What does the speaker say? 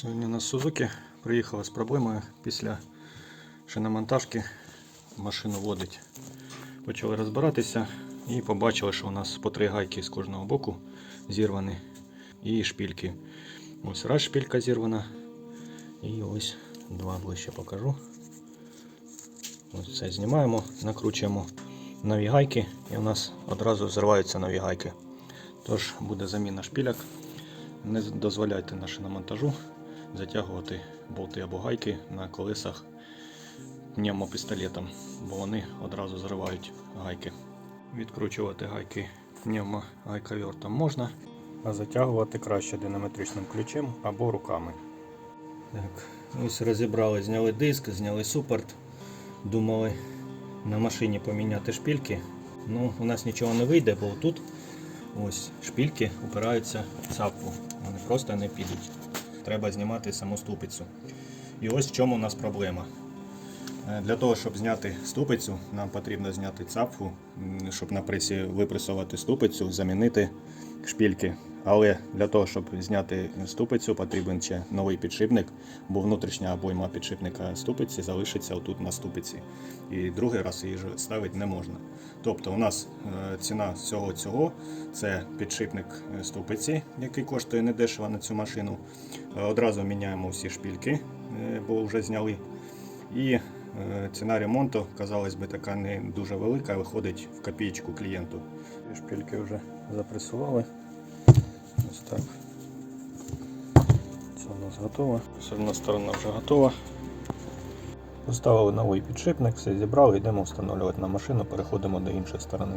Сьогодні на Сузуки приїхала з проблемою після шиномонтажки машину водить. Почали розбиратися і побачили, що у нас по три гайки з кожного боку зірвані і шпільки. Ось раз шпілька зірвана. І ось два ближче покажу. Ось це знімаємо, накручуємо нові гайки і у нас одразу зриваються нові гайки. Тож буде заміна шпіляк. Не дозволяйте на шиномонтажу затягувати болти або гайки на колесах пневмопістолетом, бо вони одразу зривають гайки. Відкручувати гайки пневмогайковертом можна, а затягувати краще динаметричним ключем або руками. Так, ось розібрали, зняли диск, зняли супорт. Думали на машині поміняти шпільки. Ну, у нас нічого не вийде, бо тут ось шпільки упираються в цапку. Вони просто не підуть. Треба знімати саму ступицю. І ось в чому у нас проблема. Е, Для того, щоб зняти ступицю, нам потрібно зняти цапфу, щоб на пресі випресувати ступицю, замінити шпільки. Але для того, щоб зняти ступицю, потрібен ще новий підшипник, бо внутрішня обойма підшипника ступиці залишиться отут на ступиці. І другий раз її ставити не можна. Тобто у нас е, ціна всього цього це підшипник е, ступиці, який коштує недешево на цю машину. Е, Одразу міняємо всі шпільки, бо вже зняли. І ціна ремонту, казалось би, така не дуже велика, виходить в копійку клієнту. Шпильки вже запресували. Ось так. Це у нас готово. Ось одна сторона вже готова. Поставили новий підшипник, все зібрали, йдемо встановлювати на машину, переходимо до іншої сторони.